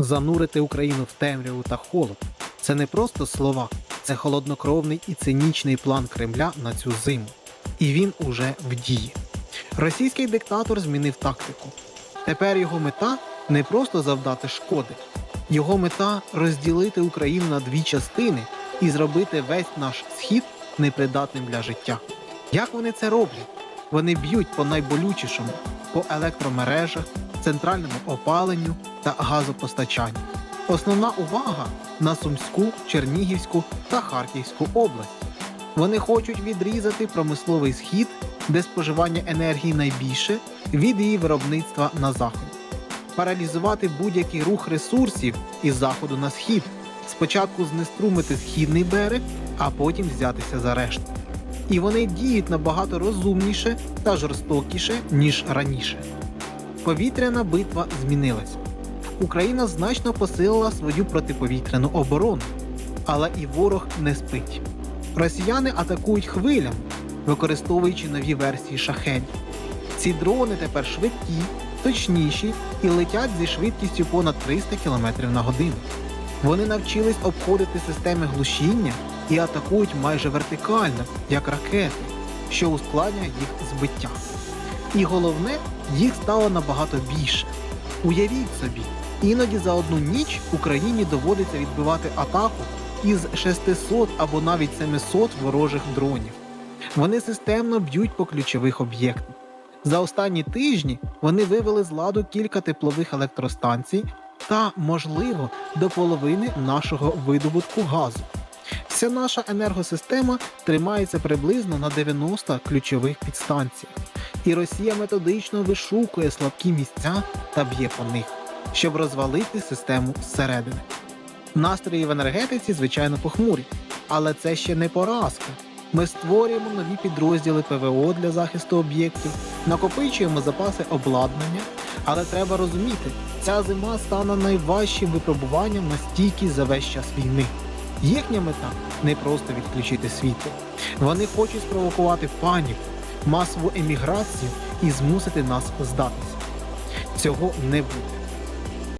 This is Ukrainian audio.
Занурити Україну в темряву та холод це не просто слова, це холоднокровний і цинічний план Кремля на цю зиму. І він уже в дії. Російський диктатор змінив тактику. Тепер його мета не просто завдати шкоди, його мета розділити Україну на дві частини і зробити весь наш схід непридатним для життя. Як вони це роблять? Вони б'ють по найболючішому по електромережах, центральному опаленню та газопостачанню. Основна увага на Сумську, Чернігівську та Харківську область. Вони хочуть відрізати промисловий схід, де споживання енергії найбільше, від її виробництва на захід, паралізувати будь-який рух ресурсів із заходу на схід, спочатку знеструмити східний берег, а потім взятися за решту. І вони діють набагато розумніше та жорстокіше, ніж раніше. Повітряна битва змінилася. Україна значно посилила свою протиповітряну оборону, але і ворог не спить. Росіяни атакують хвилями, використовуючи нові версії шахедів. Ці дрони тепер швидкі, точніші і летять зі швидкістю понад 300 км на годину. Вони навчились обходити системи глушіння і атакують майже вертикально, як ракети, що ускладнює їх збиття. І головне, їх стало набагато більше. Уявіть собі, іноді за одну ніч Україні доводиться відбивати атаку із 600 або навіть 700 ворожих дронів. Вони системно б'ють по ключових об'єктах. За останні тижні вони вивели з ладу кілька теплових електростанцій та, можливо, до половини нашого видобутку газу. Вся наша енергосистема тримається приблизно на 90 ключових підстанціях, і Росія методично вишукує слабкі місця та б'є по них, щоб розвалити систему зсередини. Настрої в енергетиці, звичайно, похмурі, але це ще не поразка. Ми створюємо нові підрозділи ПВО для захисту об'єктів, накопичуємо запаси обладнання, але треба розуміти, ця зима стане найважчим випробуванням на стійкість за весь час війни. Їхня мета не просто відключити світло. Вони хочуть спровокувати паніку, масову еміграцію і змусити нас здатися. Цього не буде.